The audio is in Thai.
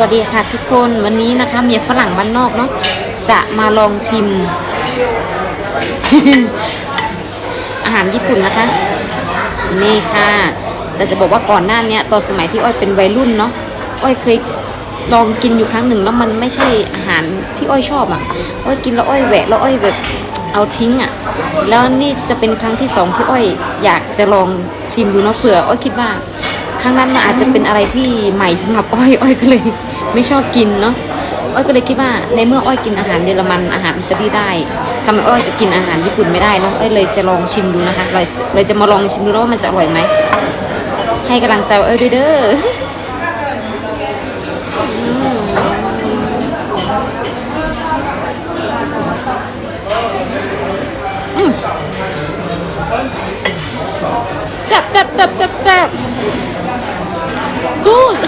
วัสดีค่ะทุกคนวันนี้นะคะเมียฝรั่งบ้านนอกเนาะจะมาลองชิม อาหารญี่ปุ่นนะคะ นี่ค่ะแต่จะบอกว่าก่อนหน้าเนี้ยตอนสมัยที่อ้อยเป็นวัยรุ่นเนาะอ้อยเคยลองกินอยู่ครั้งหนึ่งแล้วมันไม่ใช่อาหารที่อ้อยชอบอะอ้อยกินแล้วอ้อยแหวะแล้วอ้อยแบบเอาทิ้งอะ แล้วนี่จะเป็นครั้งที่สองที่อ้อยอยากจะลองชิมดูเนาะเผื่ออ้อยคิดว่า ครั้งนั้นมันอาจจะเป็นอะไรที่ใหม่สำหรับอ้อยอ้อยก็เลย ไม่ชอบกินเนาะอ้อยก็เลยคิดว่าในเมื่ออ้อยกินอาหารเยอรมันอาหารอิตาลีได้ทำไมอ้อยจะกินอาหารญี่ปุ่นไม่ได้เนาะอ้อยเลยจะลองชิมดูนะคะเลยเลยจะมาลองชิมดูว่ามันจะอร่อยไหมให้กำลังใจอ้อยด้วยเด้อ แซ่บแซ่บแซ่บแซ่บแซ่บ good